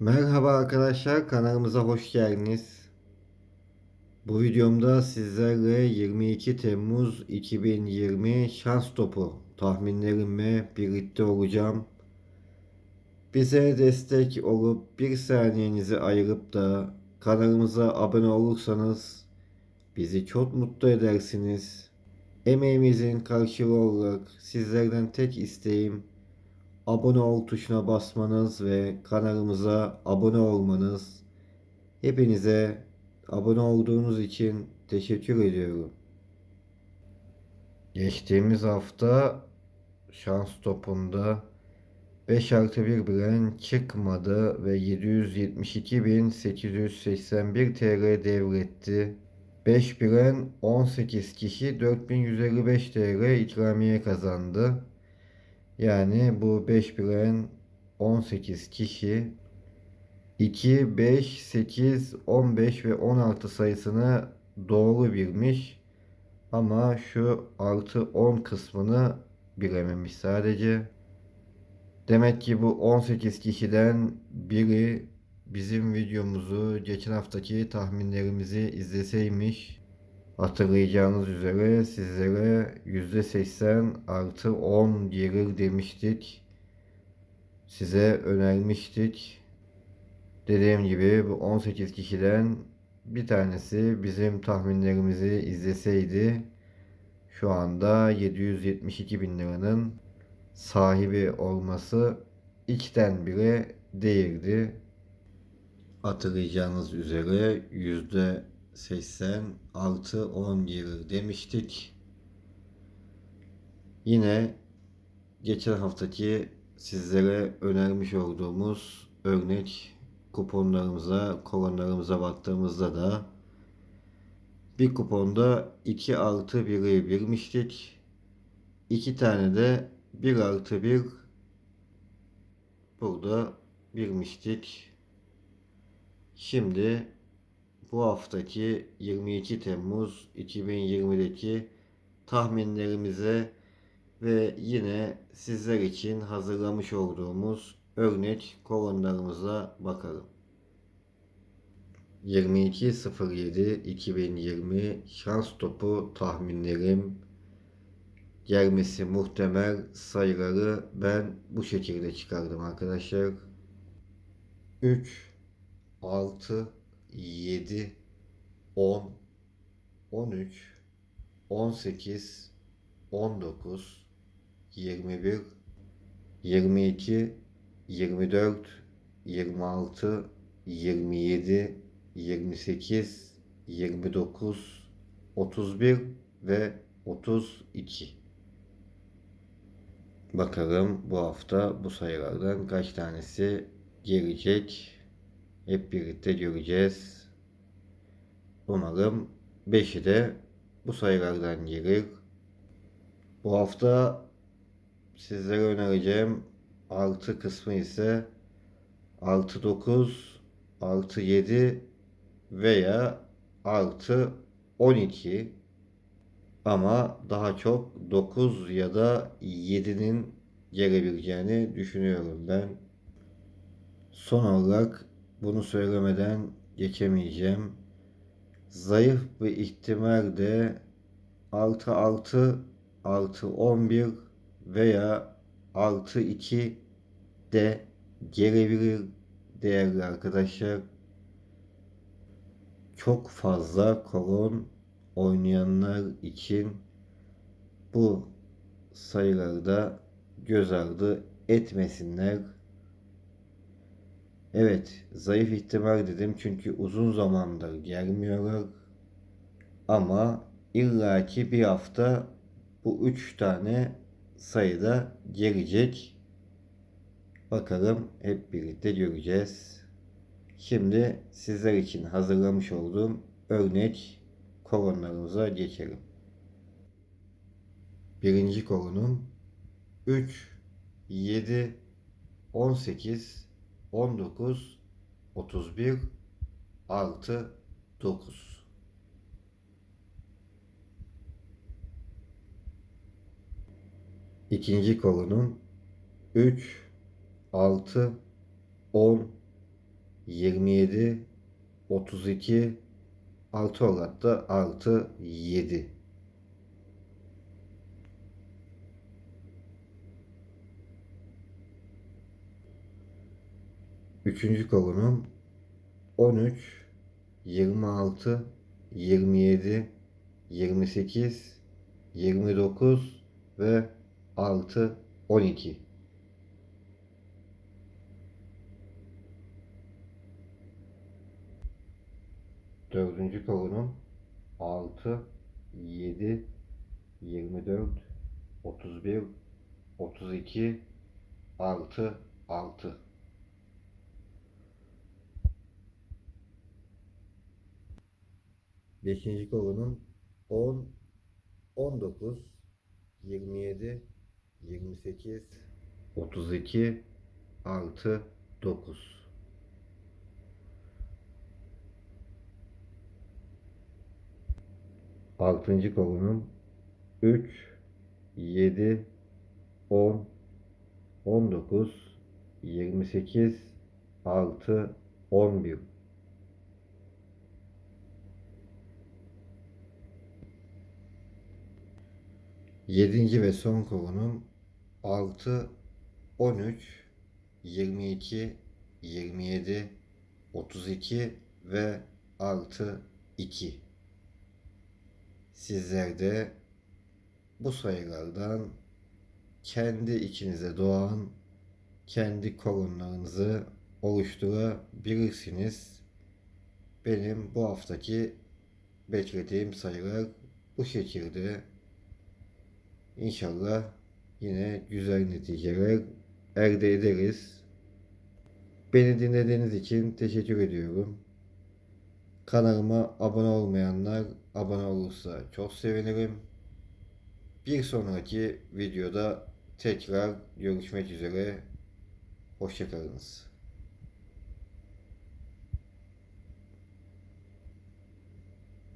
Merhaba arkadaşlar kanalımıza hoş geldiniz. Bu videomda sizlerle 22 Temmuz 2020 şans topu tahminlerimle birlikte olacağım. Bize destek olup bir saniyenizi ayırıp da kanalımıza abone olursanız bizi çok mutlu edersiniz. Emeğimizin karşılığı olarak sizlerden tek isteğim abone ol tuşuna basmanız ve kanalımıza abone olmanız. Hepinize abone olduğunuz için teşekkür ediyorum. Geçtiğimiz hafta şans topunda 5 artı 1 bilen çıkmadı ve 772.881 TL devretti. 5 bilen 18 kişi 4155 TL ikramiye kazandı. Yani bu 5 bilen 18 kişi 2, 5, 8, 15 ve 16 sayısını doğru bilmiş. Ama şu artı 10 kısmını bilememiş sadece. Demek ki bu 18 kişiden biri bizim videomuzu geçen haftaki tahminlerimizi izleseymiş. Hatırlayacağınız üzere sizlere %80 artı 10 gelir demiştik. Size önermiştik. Dediğim gibi bu 18 kişiden bir tanesi bizim tahminlerimizi izleseydi şu anda 772 bin liranın sahibi olması içten bile değildi. Hatırlayacağınız üzere yüzde 80 artı 10 gelir demiştik. Yine geçen haftaki sizlere önermiş olduğumuz örnek kuponlarımıza, kolonlarımıza baktığımızda da bir kuponda 2 artı 1'i bilmiştik. 2 tane de 1 artı 1 burada bilmiştik. Şimdi bu haftaki 22 Temmuz 2020'deki tahminlerimize ve yine sizler için hazırlamış olduğumuz örnek kolonlarımıza bakalım. 22.07.2020 şans topu tahminlerim gelmesi muhtemel sayıları ben bu şekilde çıkardım arkadaşlar. 3 6 7 10 13 18 19 21 22 24 26 27 28 29 31 ve 32 Bakalım bu hafta bu sayılardan kaç tanesi gelecek. Hep birlikte göreceğiz. Umarım 5'i de bu sayılardan gelir. Bu hafta sizlere önereceğim artı kısmı ise artı 9, artı 7 veya artı 12 ama daha çok 9 ya da 7'nin gelebileceğini düşünüyorum ben. Son olarak bunu söylemeden geçemeyeceğim. Zayıf bir ihtimal de artı 6 artı 11 veya artı 2 de gelebilir değerli arkadaşlar. Çok fazla kolon oynayanlar için bu sayılarda göz ardı etmesinler. Evet, zayıf ihtimal dedim çünkü uzun zamandır gelmiyorlar. Ama illaki bir hafta bu üç tane sayıda gelecek. Bakalım hep birlikte göreceğiz. Şimdi sizler için hazırlamış olduğum örnek kolonlarımıza geçelim. Birinci kolonum 3, 7, 18, 19, 31 artı 9. İkinci kolonum 3, 6, 10, 27, 32, artı olarak da artı 7. Üçüncü kolonum 13, 26, 27, 28, 29 ve artı 12. Dördüncü kolonum 6, 7, 24, 31, 32, artı 6. Beşinci kolonum 10, 19, 27, 28, 32, artı 9. Altıncı kolonum 3, 7, 10, 19, 28, artı 11. Yedinci ve son kolonum 6, 13, 22, 27, 32 ve artı 2. Sizler de bu sayılardan kendi içinize doğan kendi kolonlarınızı oluşturabilirsiniz. Benim bu haftaki beklediğim sayılar bu şekilde. İnşallah yine güzel neticeler elde ederiz. Beni dinlediğiniz için teşekkür ediyorum. Kanalıma abone olmayanlar abone olursa çok sevinirim. Bir sonraki videoda tekrar görüşmek üzere. Hoşçakalınız.